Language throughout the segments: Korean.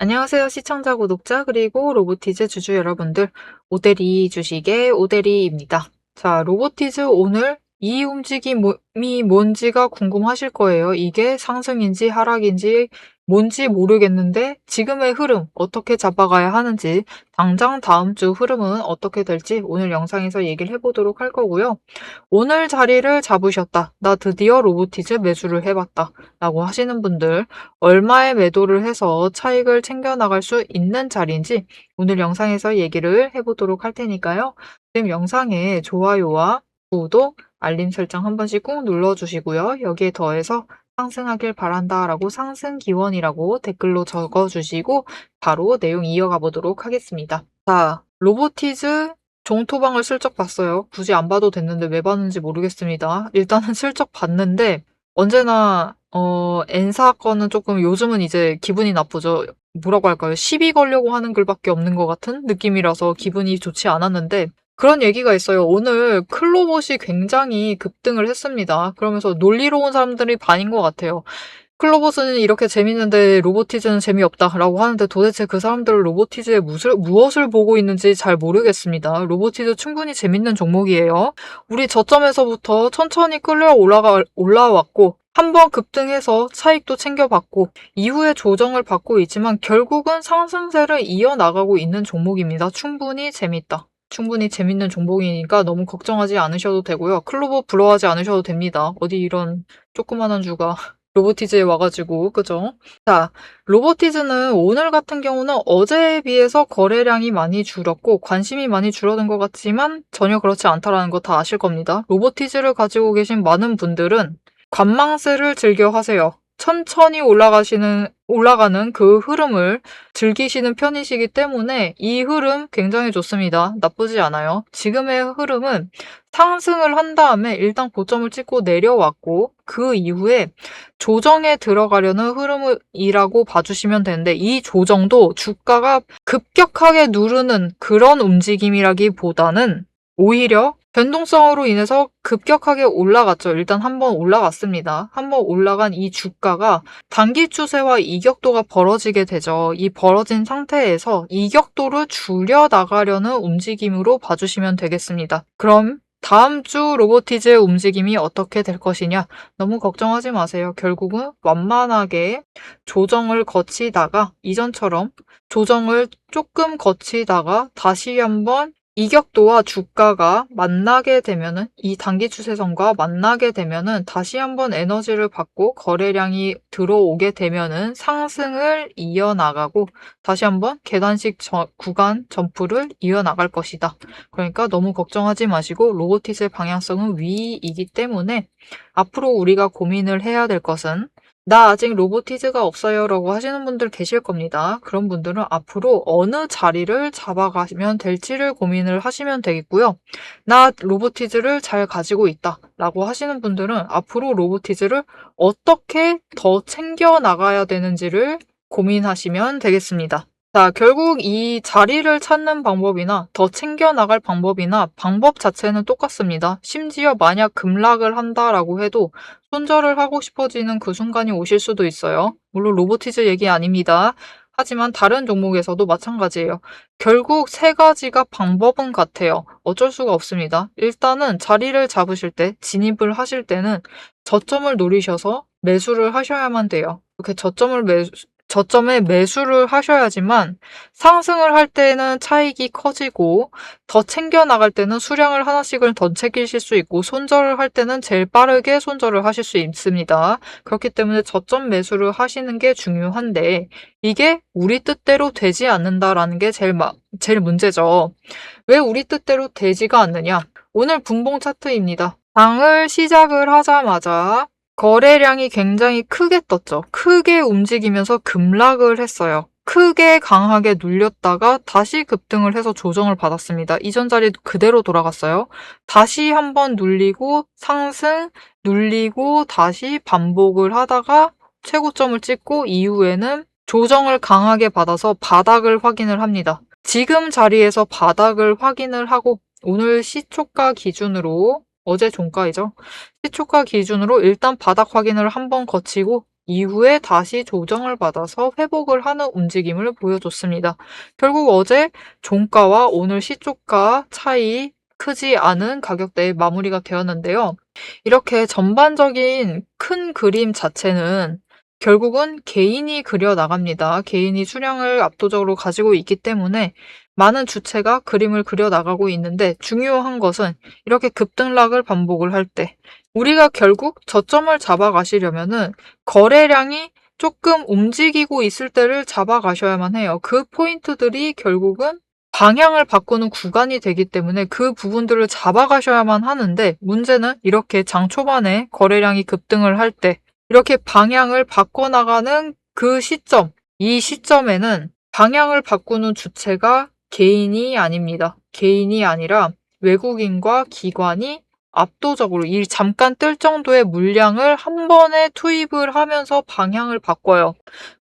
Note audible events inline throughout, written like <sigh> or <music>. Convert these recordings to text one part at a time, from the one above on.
안녕하세요 시청자 구독자 그리고 로보티즈 주주 여러분들 오데리 주식의 오데리입니다. 자 로보티즈 오늘 이 움직임이 뭔지가 궁금하실 거예요. 이게 상승인지 하락인지 뭔지 모르겠는데 지금의 흐름 어떻게 잡아가야 하는지 당장 다음 주 흐름은 어떻게 될지 오늘 영상에서 얘기를 해보도록 할 거고요. 오늘 자리를 잡으셨다. 나 드디어 로보티즈 매수를 해봤다. 라고 하시는 분들 얼마에 매도를 해서 차익을 챙겨나갈 수 있는 자리인지 오늘 영상에서 얘기를 해보도록 할 테니까요. 지금 영상에 좋아요와 구독, 알림 설정 한 번씩 꾹 눌러주시고요. 여기에 더해서 상승하길 바란다 라고 상승 기원이라고 댓글로 적어주시고 바로 내용 이어가 보도록 하겠습니다. 자, 로보티즈 종토방을 슬쩍 봤어요. 굳이 안 봐도 됐는데 왜 봤는지 모르겠습니다. 일단은 <laughs> 슬쩍 봤는데 언제나 어, N사 건은 조금 요즘은 이제 기분이 나쁘죠. 뭐라고 할까요? 시비 걸려고 하는 글밖에 없는 것 같은 느낌이라서 기분이 좋지 않았는데 그런 얘기가 있어요. 오늘 클로봇이 굉장히 급등을 했습니다. 그러면서 논리로운 사람들이 반인 것 같아요. 클로봇은 이렇게 재밌는데 로보티즈는 재미없다라고 하는데 도대체 그 사람들은 로보티즈에 무엇을, 무엇을 보고 있는지 잘 모르겠습니다. 로보티즈 충분히 재밌는 종목이에요. 우리 저점에서부터 천천히 끌려 올라가, 올라왔고 한번 급등해서 차익도 챙겨받고 이후에 조정을 받고 있지만 결국은 상승세를 이어나가고 있는 종목입니다. 충분히 재밌다. 충분히 재밌는 종목이니까 너무 걱정하지 않으셔도 되고요. 클로버 부러워하지 않으셔도 됩니다. 어디 이런 조그만한 주가 <laughs> 로보티즈에 와가지고 그죠? 자, 로보티즈는 오늘 같은 경우는 어제에 비해서 거래량이 많이 줄었고 관심이 많이 줄어든 것 같지만 전혀 그렇지 않다라는 거 다 아실 겁니다. 로보티즈를 가지고 계신 많은 분들은 관망세를 즐겨 하세요. 천천히 올라가시는, 올라가는 그 흐름을 즐기시는 편이시기 때문에 이 흐름 굉장히 좋습니다. 나쁘지 않아요. 지금의 흐름은 상승을 한 다음에 일단 고점을 찍고 내려왔고 그 이후에 조정에 들어가려는 흐름이라고 봐주시면 되는데 이 조정도 주가가 급격하게 누르는 그런 움직임이라기보다는 오히려 변동성으로 인해서 급격하게 올라갔죠. 일단 한번 올라갔습니다. 한번 올라간 이 주가가 단기 추세와 이격도가 벌어지게 되죠. 이 벌어진 상태에서 이격도를 줄여 나가려는 움직임으로 봐주시면 되겠습니다. 그럼 다음 주 로보티즈의 움직임이 어떻게 될 것이냐? 너무 걱정하지 마세요. 결국은 완만하게 조정을 거치다가 이전처럼 조정을 조금 거치다가 다시 한번 이격도와 주가가 만나게 되면은 이 단기 추세선과 만나게 되면은 다시 한번 에너지를 받고 거래량이 들어오게 되면은 상승을 이어나가고 다시 한번 계단식 저, 구간 점프를 이어나갈 것이다. 그러니까 너무 걱정하지 마시고 로보티스의 방향성은 위이기 때문에 앞으로 우리가 고민을 해야 될 것은 나 아직 로보티즈가 없어요 라고 하시는 분들 계실 겁니다. 그런 분들은 앞으로 어느 자리를 잡아가시면 될지를 고민을 하시면 되겠고요. 나 로보티즈를 잘 가지고 있다 라고 하시는 분들은 앞으로 로보티즈를 어떻게 더 챙겨 나가야 되는지를 고민하시면 되겠습니다. 자, 결국 이 자리를 찾는 방법이나 더 챙겨나갈 방법이나 방법 자체는 똑같습니다. 심지어 만약 급락을 한다라고 해도 손절을 하고 싶어지는 그 순간이 오실 수도 있어요. 물론 로보티즈 얘기 아닙니다. 하지만 다른 종목에서도 마찬가지예요. 결국 세 가지가 방법은 같아요. 어쩔 수가 없습니다. 일단은 자리를 잡으실 때, 진입을 하실 때는 저점을 노리셔서 매수를 하셔야만 돼요. 이렇게 저점을 매수, 저점에 매수를 하셔야지만 상승을 할 때는 차익이 커지고 더 챙겨 나갈 때는 수량을 하나씩을 더 챙기실 수 있고 손절을 할 때는 제일 빠르게 손절을 하실 수 있습니다. 그렇기 때문에 저점 매수를 하시는 게 중요한데 이게 우리 뜻대로 되지 않는다라는 게 제일 마, 제일 문제죠. 왜 우리 뜻대로 되지가 않느냐? 오늘 분봉 차트입니다. 장을 시작을 하자마자 거래량이 굉장히 크게 떴죠. 크게 움직이면서 급락을 했어요. 크게 강하게 눌렸다가 다시 급등을 해서 조정을 받았습니다. 이전 자리도 그대로 돌아갔어요. 다시 한번 눌리고 상승, 눌리고 다시 반복을 하다가 최고점을 찍고 이후에는 조정을 강하게 받아서 바닥을 확인을 합니다. 지금 자리에서 바닥을 확인을 하고 오늘 시초가 기준으로 어제 종가이죠. 시초가 기준으로 일단 바닥 확인을 한번 거치고 이후에 다시 조정을 받아서 회복을 하는 움직임을 보여줬습니다. 결국 어제 종가와 오늘 시초가 차이 크지 않은 가격대에 마무리가 되었는데요. 이렇게 전반적인 큰 그림 자체는 결국은 개인이 그려 나갑니다. 개인이 수량을 압도적으로 가지고 있기 때문에 많은 주체가 그림을 그려 나가고 있는데 중요한 것은 이렇게 급등락을 반복을 할 때 우리가 결국 저점을 잡아 가시려면은 거래량이 조금 움직이고 있을 때를 잡아 가셔야만 해요. 그 포인트들이 결국은 방향을 바꾸는 구간이 되기 때문에 그 부분들을 잡아가셔야만 하는데 문제는 이렇게 장 초반에 거래량이 급등을 할 때 이렇게 방향을 바꿔나가는 그 시점, 이 시점에는 방향을 바꾸는 주체가 개인이 아닙니다. 개인이 아니라 외국인과 기관이 압도적으로 이 잠깐 뜰 정도의 물량을 한 번에 투입을 하면서 방향을 바꿔요.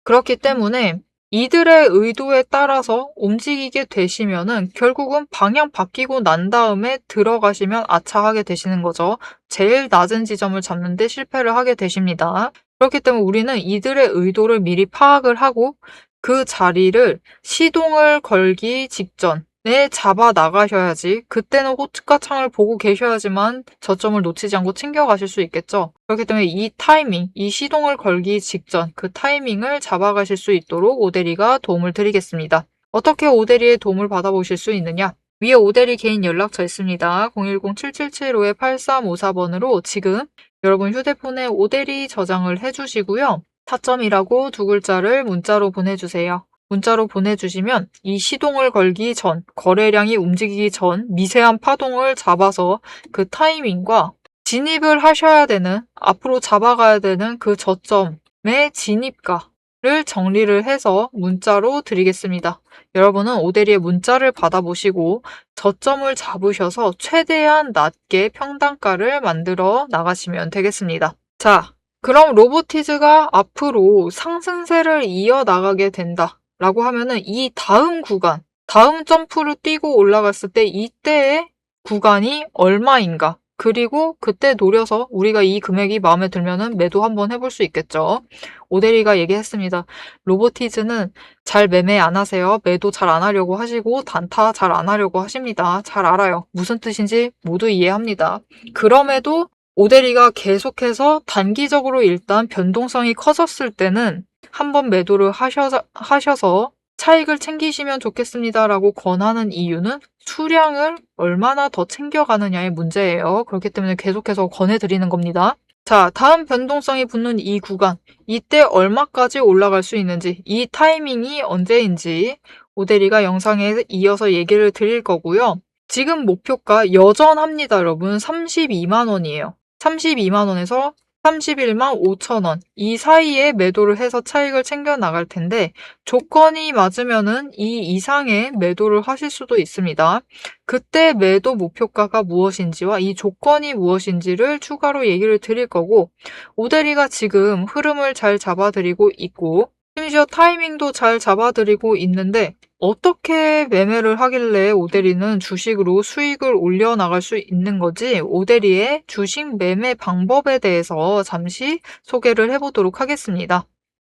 그렇기 때문에 이들의 의도에 따라서 움직이게 되시면은 결국은 방향 바뀌고 난 다음에 들어가시면 아차하게 되시는 거죠. 제일 낮은 지점을 잡는데 실패를 하게 되십니다. 그렇기 때문에 우리는 이들의 의도를 미리 파악을 하고 그 자리를 시동을 걸기 직전 에 잡아 나가셔야지 그때는 호트가 창을 보고 계셔야지만 저점을 놓치지 않고 챙겨가실 수 있겠죠. 그렇기 때문에 이 타이밍, 이 시동을 걸기 직전 그 타이밍을 잡아가실 수 있도록 오데리가 도움을 드리겠습니다. 어떻게 오데리의 도움을 받아보실 수 있느냐? 위에 오데리 개인 연락처 있습니다. 010-777-5354번으로 지금 여러분 휴대폰에 오데리 저장을 해주시고요. 타점이라고 두 글자를 문자로 보내주세요. 문자로 보내주시면 이 시동을 걸기 전, 거래량이 움직이기 전 미세한 파동을 잡아서 그 타이밍과 진입을 하셔야 되는, 앞으로 잡아가야 되는 그 저점의 진입가를 정리를 해서 문자로 드리겠습니다. 여러분은 오데리의 문자를 받아보시고 저점을 잡으셔서 최대한 낮게 평단가를 만들어 나가시면 되겠습니다. 자, 그럼 로보티즈가 앞으로 상승세를 이어나가게 된다. 라고 하면은 이 다음 구간, 다음 점프를 뛰고 올라갔을 때 이때의 구간이 얼마인가? 그리고 그때 노려서 우리가 이 금액이 마음에 들면은 매도 한번 해볼 수 있겠죠. 오데리가 얘기했습니다. 로보티즈는 잘 매매 안 하세요. 매도 잘 안 하려고 하시고 단타 잘 안 하려고 하십니다. 잘 알아요. 무슨 뜻인지 모두 이해합니다. 그럼에도 오데리가 계속해서 단기적으로 일단 변동성이 커졌을 때는 한번 매도를 하셔서, 하셔서 차익을 챙기시면 좋겠습니다라고 권하는 이유는 수량을 얼마나 더 챙겨가느냐의 문제예요. 그렇기 때문에 계속해서 권해드리는 겁니다. 자, 다음 변동성이 붙는 이 구간, 이때 얼마까지 올라갈 수 있는지, 이 타이밍이 언제인지 오데리가 영상에 이어서 얘기를 드릴 거고요. 지금 목표가 여전합니다, 여러분. 32만 원이에요. 32만 원에서 31만 5천 원. 이 사이에 매도를 해서 차익을 챙겨 나갈 텐데 조건이 맞으면은 이 이상의 매도를 하실 수도 있습니다. 그때 매도 목표가가 무엇인지와 이 조건이 무엇인지를 추가로 얘기를 드릴 거고 오데리가 지금 흐름을 잘 잡아드리고 있고 심지어 타이밍도 잘 잡아드리고 있는데 어떻게 매매를 하길래 오데리는 주식으로 수익을 올려나갈 수 있는 거지? 오데리의 주식 매매 방법에 대해서 잠시 소개를 해보도록 하겠습니다.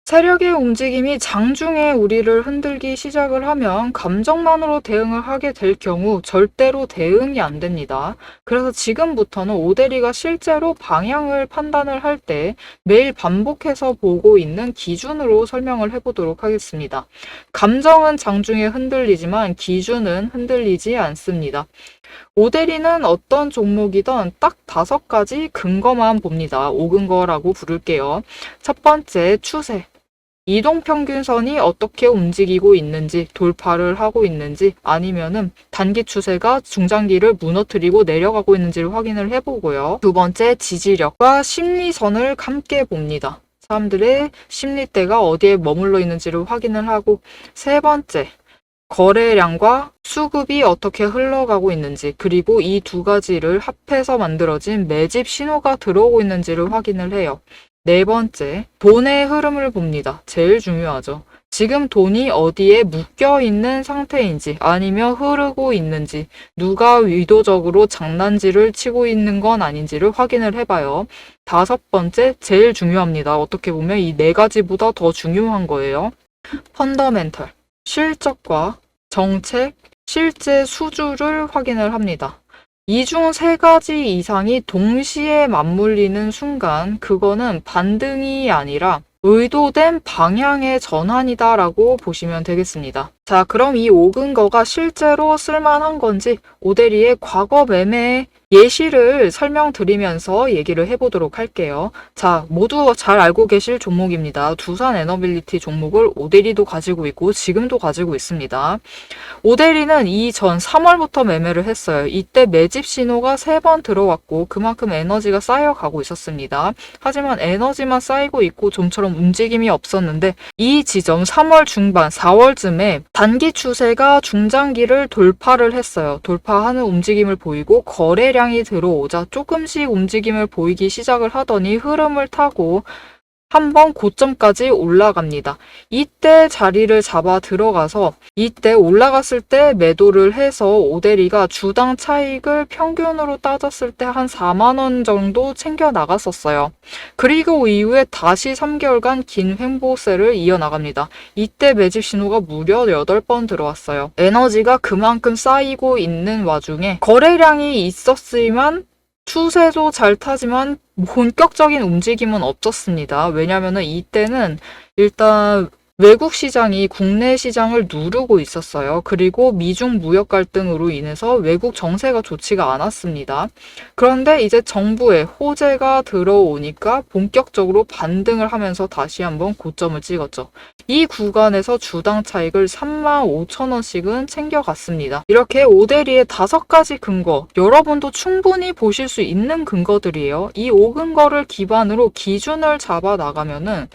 세력의 움직임이 장중에 우리를 흔들기 시작을 하면 감정만으로 대응을 하게 될 경우 절대로 대응이 안 됩니다. 그래서 지금부터는 오데리가 실제로 방향을 판단을 할 때 매일 반복해서 보고 있는 기준으로 설명을 해보도록 하겠습니다. 감정은 장중에 흔들리지만 기준은 흔들리지 않습니다. 오데리는 어떤 종목이든 딱 다섯 가지 근거만 봅니다. 오근거라고 부를게요. 첫 번째, 추세. 이동평균선이 어떻게 움직이고 있는지 돌파를 하고 있는지 아니면은 단기 추세가 중장기를 무너뜨리고 내려가고 있는지를 확인을 해보고요. 두 번째 지지력과 심리선을 함께 봅니다. 사람들의 심리대가 어디에 머물러 있는지를 확인을 하고 세 번째 거래량과 수급이 어떻게 흘러가고 있는지 그리고 이 두 가지를 합해서 만들어진 매집 신호가 들어오고 있는지를 확인을 해요. 네 번째, 돈의 흐름을 봅니다. 제일 중요하죠. 지금 돈이 어디에 묶여 있는 상태인지 아니면 흐르고 있는지 누가 의도적으로 장난질을 치고 있는 건 아닌지를 확인을 해봐요. 다섯 번째, 제일 중요합니다. 어떻게 보면 이 네 가지보다 더 중요한 거예요. 펀더멘털, 실적과 정책, 실제 수주를 확인을 합니다. 이 중 세 가지 이상이 동시에 맞물리는 순간 그거는 반등이 아니라 의도된 방향의 전환이다라고 보시면 되겠습니다. 자, 그럼 이 오근거가 실제로 쓸만한 건지 오데리의 과거 매매 예시를 설명드리면서 얘기를 해보도록 할게요. 자, 모두 잘 알고 계실 종목입니다. 두산 에너빌리티 종목을 오데리도 가지고 있고 지금도 가지고 있습니다. 오데리는 이전 3월부터 매매를 했어요. 이때 매집 신호가 3번 들어왔고 그만큼 에너지가 쌓여가고 있었습니다. 하지만 에너지만 쌓이고 있고 좀처럼 움직임이 없었는데 이 지점 3월 중반, 4월쯤에 단기 추세가 중장기를 돌파를 했어요. 돌파하는 움직임을 보이고 거래 량이 들어오자 조금씩 움직임을 보이기 시작을 하더니 흐름을 타고 한번 고점까지 올라갑니다. 이때 자리를 잡아 들어가서 이때 올라갔을 때 매도를 해서 오데리가 주당 차익을 평균으로 따졌을 때 한 4만 원 정도 챙겨 나갔었어요. 그리고 이후에 다시 3개월간 긴 횡보세를 이어나갑니다. 이때 매집 신호가 무려 8번 들어왔어요. 에너지가 그만큼 쌓이고 있는 와중에 거래량이 있었지만 추세도 잘 타지만 본격적인 움직임은 없었습니다. 왜냐하면 이때는 일단 외국 시장이 국내 시장을 누르고 있었어요. 그리고 미중 무역 갈등으로 인해서 외국 정세가 좋지가 않았습니다. 그런데 이제 정부의 호재가 들어오니까 본격적으로 반등을 하면서 다시 한번 고점을 찍었죠. 이 구간에서 주당 차익을 3만 5천 원씩은 챙겨갔습니다. 이렇게 오데리의 다섯 가지 근거, 여러분도 충분히 보실 수 있는 근거들이에요. 이 5근거를 기반으로 기준을 잡아 나가면은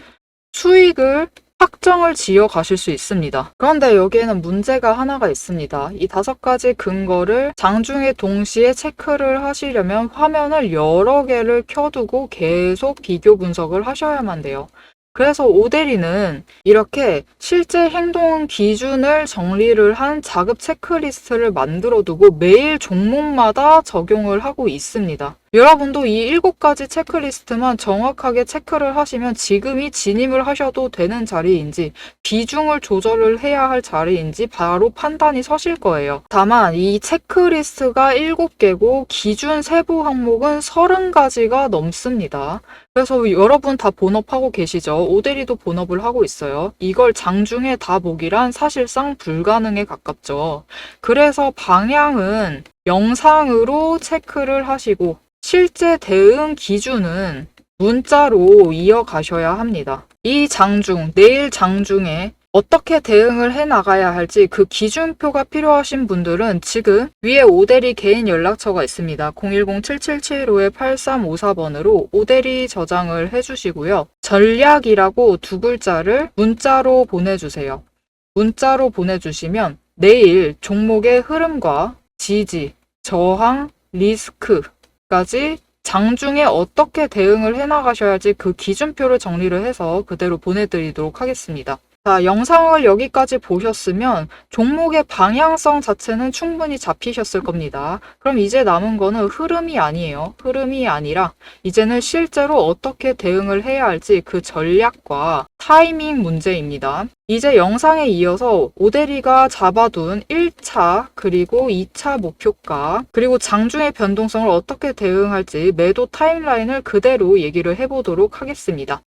수익을 확정을 지어 가실 수 있습니다. 그런데 여기에는 문제가 하나가 있습니다. 이 다섯 가지 근거를 장중에 동시에 체크를 하시려면 화면을 여러 개를 켜두고 계속 비교 분석을 하셔야만 돼요. 그래서 오데리는 이렇게 실제 행동 기준을 정리를 한 자급 체크리스트를 만들어 두고 매일 종목마다 적용을 하고 있습니다. 여러분도 이 일곱 가지 체크리스트만 정확하게 체크를 하시면 지금이 진입을 하셔도 되는 자리인지 비중을 조절을 해야 할 자리인지 바로 판단이 서실 거예요. 다만 이 체크리스트가 일곱 개고 기준 세부 항목은 서른 가지가 넘습니다. 그래서 여러분 다 본업하고 계시죠? 오데리도 본업을 하고 있어요. 이걸 장중에 다 보기란 사실상 불가능에 가깝죠. 그래서 방향은 영상으로 체크를 하시고 실제 대응 기준은 문자로 이어가셔야 합니다. 이 장중, 내일 장중에 어떻게 대응을 해 나가야 할지 그 기준표가 필요하신 분들은 지금 위에 오대리 개인 연락처가 있습니다. 010-7775-8354번으로 오대리 저장을 해주시고요. 전략이라고 두 글자를 문자로 보내주세요. 문자로 보내주시면 내일 종목의 흐름과 지지, 저항, 리스크, 까지 장중에 어떻게 대응을 해나가셔야지 그 기준표를 정리를 해서 그대로 보내드리도록 하겠습니다. 자, 영상을 여기까지 보셨으면 종목의 방향성 자체는 충분히 잡히셨을 겁니다. 그럼 이제 남은 거는 흐름이 아니에요. 흐름이 아니라 이제는 실제로 어떻게 대응을 해야 할지 그 전략과 타이밍 문제입니다. 이제 영상에 이어서 오데리가 잡아둔 1차 그리고 2차 목표가 그리고 장중의 변동성을 어떻게 대응할지 매도 타임라인을 그대로 얘기를 해보도록 하겠습니다.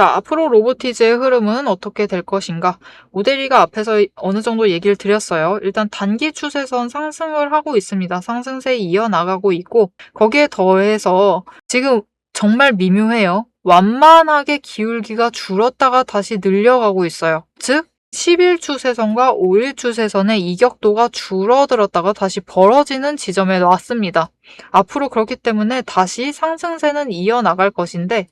자, 앞으로 로보티즈의 흐름은 어떻게 될 것인가? 오데리가 앞에서 어느 정도 얘기를 드렸어요. 일단 단기 추세선 상승을 하고 있습니다. 상승세 이어나가고 있고, 거기에 더해서 지금 정말 미묘해요. 완만하게 기울기가 줄었다가 다시 늘려가고 있어요. 즉, 10일 추세선과 5일 추세선의 이격도가 줄어들었다가 다시 벌어지는 지점에 왔습니다. 앞으로 그렇기 때문에 다시 상승세는 이어나갈 것인데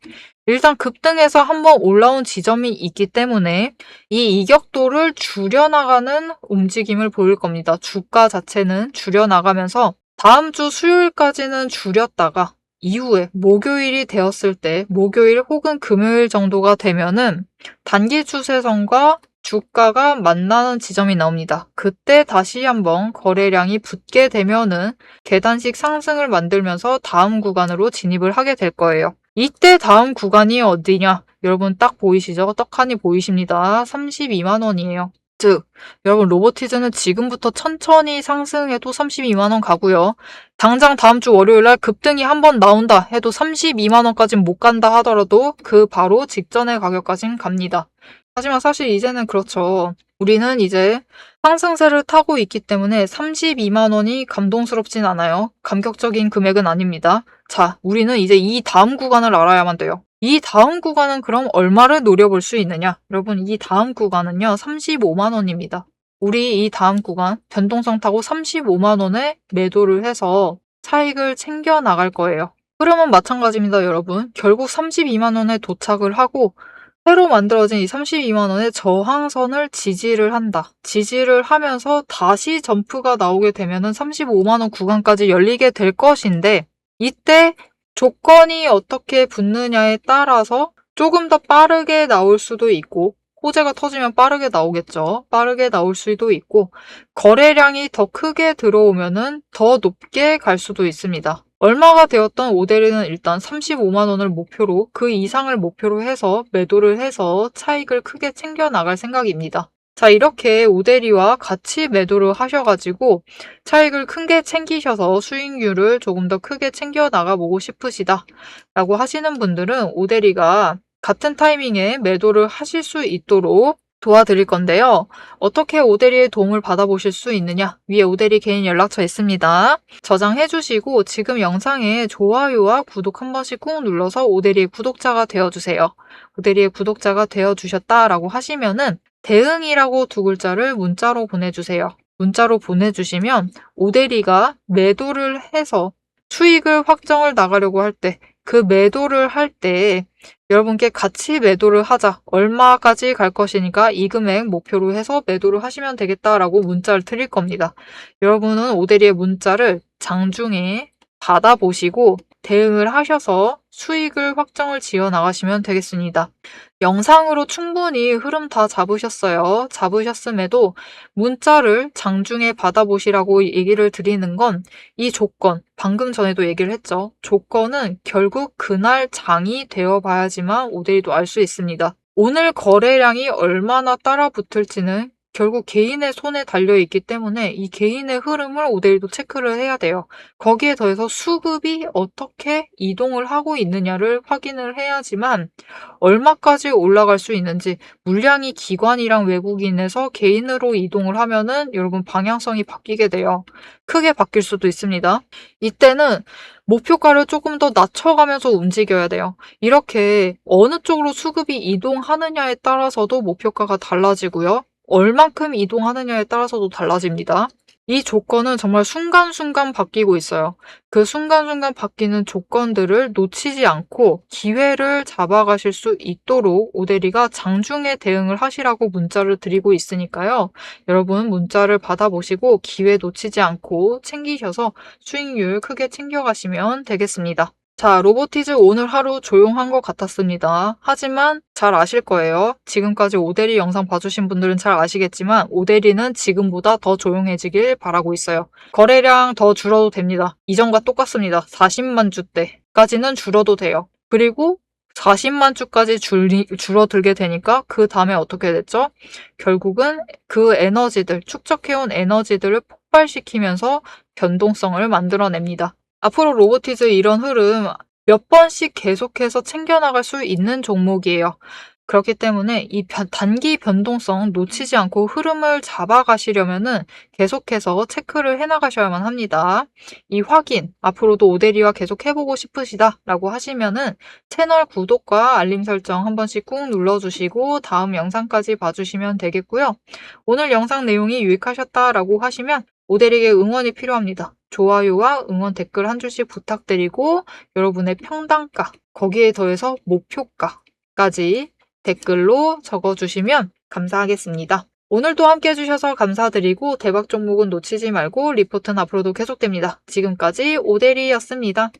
일단 급등해서 한번 올라온 지점이 있기 때문에 이 이격도를 줄여나가는 움직임을 보일 겁니다. 주가 자체는 줄여나가면서 다음 주 수요일까지는 줄였다가 이후에 목요일이 되었을 때 목요일 혹은 금요일 정도가 되면은 단기 추세선과 주가가 만나는 지점이 나옵니다. 그때 다시 한번 거래량이 붙게 되면은 계단식 상승을 만들면서 다음 구간으로 진입을 하게 될 거예요. 이때 다음 구간이 어디냐? 여러분 딱 보이시죠? 떡하니 보이십니다. 32만 원이에요. 즉, 여러분 로보티즈는 지금부터 천천히 상승해도 32만 원 가고요. 당장 다음 주 월요일 날 급등이 한 번 나온다 해도 32만 원까지는 못 간다 하더라도 그 바로 직전의 가격까지는 갑니다. 하지만 사실 이제는 그렇죠. 우리는 이제 상승세를 타고 있기 때문에 32만 원이 감동스럽진 않아요. 감격적인 금액은 아닙니다. 자, 우리는 이제 이 다음 구간을 알아야만 돼요. 이 다음 구간은 그럼 얼마를 노려볼 수 있느냐? 여러분, 이 다음 구간은요, 35만 원입니다. 우리 이 다음 구간 변동성 타고 35만 원에 매도를 해서 차익을 챙겨 나갈 거예요. 흐름은 마찬가지입니다, 여러분. 결국 32만 원에 도착을 하고 새로 만들어진 이 32만 원의 저항선을 지지를 한다. 지지를 하면서 다시 점프가 나오게 되면은 35만 원 구간까지 열리게 될 것인데 이때 조건이 어떻게 붙느냐에 따라서 조금 더 빠르게 나올 수도 있고 호재가 터지면 빠르게 나오겠죠. 빠르게 나올 수도 있고 거래량이 더 크게 들어오면은 더 높게 갈 수도 있습니다. 얼마가 되었던 오데리는 일단 35만 원을 목표로 그 이상을 목표로 해서 매도를 해서 차익을 크게 챙겨 나갈 생각입니다. 자, 이렇게 오데리와 같이 매도를 하셔가지고 차익을 크게 챙기셔서 수익률을 조금 더 크게 챙겨 나가보고 싶으시다 라고 하시는 분들은 오데리가 같은 타이밍에 매도를 하실 수 있도록 도와드릴 건데요. 어떻게 오데리의 도움을 받아보실 수 있느냐? 위에 오데리 개인 연락처 있습니다. 저장해 주시고 지금 영상에 좋아요와 구독 한 번씩 꾹 눌러서 오데리의 구독자가 되어주세요. 오데리의 구독자가 되어주셨다라고 하시면은 대응이라고 두 글자를 문자로 보내주세요. 문자로 보내주시면 오데리가 매도를 해서 수익을 확정을 나가려고 할 때 그 매도를 할 때 여러분께 같이 매도를 하자. 얼마까지 갈 것이니까 이 금액 목표로 해서 매도를 하시면 되겠다라고 문자를 드릴 겁니다. 여러분은 오데리의 문자를 장중에 받아보시고 대응을 하셔서 수익을 확정을 지어 나가시면 되겠습니다. 영상으로 충분히 흐름 다 잡으셨어요. 잡으셨음에도 문자를 장중에 받아보시라고 얘기를 드리는 건 이 조건, 방금 전에도 얘기를 했죠. 조건은 결국 그날 장이 되어 봐야지만 오데이도 알 수 있습니다. 오늘 거래량이 얼마나 따라 붙을지는 결국 개인의 손에 달려 있기 때문에 이 개인의 흐름을 오데이도 체크를 해야 돼요. 거기에 더해서 수급이 어떻게 이동을 하고 있느냐를 확인을 해야지만 얼마까지 올라갈 수 있는지 물량이 기관이랑 외국인에서 개인으로 이동을 하면은 여러분 방향성이 바뀌게 돼요. 크게 바뀔 수도 있습니다. 이때는 목표가를 조금 더 낮춰가면서 움직여야 돼요. 이렇게 어느 쪽으로 수급이 이동하느냐에 따라서도 목표가가 달라지고요. 얼만큼 이동하느냐에 따라서도 달라집니다. 이 조건은 정말 순간순간 바뀌고 있어요. 그 순간순간 바뀌는 조건들을 놓치지 않고 기회를 잡아가실 수 있도록 오데리가 장중에 대응을 하시라고 문자를 드리고 있으니까요. 여러분 문자를 받아보시고 기회 놓치지 않고 챙기셔서 수익률 크게 챙겨가시면 되겠습니다. 자, 로보티즈 오늘 하루 조용한 것 같았습니다. 하지만 잘 아실 거예요. 지금까지 오데리 영상 봐주신 분들은 잘 아시겠지만 오데리는 지금보다 더 조용해지길 바라고 있어요. 거래량 더 줄어도 됩니다. 이전과 똑같습니다. 40만 주대까지는 줄어도 돼요. 그리고 40만 주까지 줄이, 줄어들게 되니까 그 다음에 어떻게 됐죠? 결국은 그 에너지들, 축적해온 에너지들을 폭발시키면서 변동성을 만들어냅니다. 앞으로 로보티즈 이런 흐름 몇 번씩 계속해서 챙겨나갈 수 있는 종목이에요. 그렇기 때문에 이 단기 변동성 놓치지 않고 흐름을 잡아가시려면은 계속해서 체크를 해나가셔야만 합니다. 이 확인, 앞으로도 오데리와 계속 해보고 싶으시다 라고 하시면은 채널 구독과 알림 설정 한 번씩 꾹 눌러주시고 다음 영상까지 봐주시면 되겠고요. 오늘 영상 내용이 유익하셨다 라고 하시면 오데리에게 응원이 필요합니다. 좋아요와 응원 댓글 한 줄씩 부탁드리고 여러분의 평단가, 거기에 더해서 목표가까지 댓글로 적어주시면 감사하겠습니다. 오늘도 함께 해주셔서 감사드리고 대박 종목은 놓치지 말고 리포트는 앞으로도 계속됩니다. 지금까지 오데리였습니다.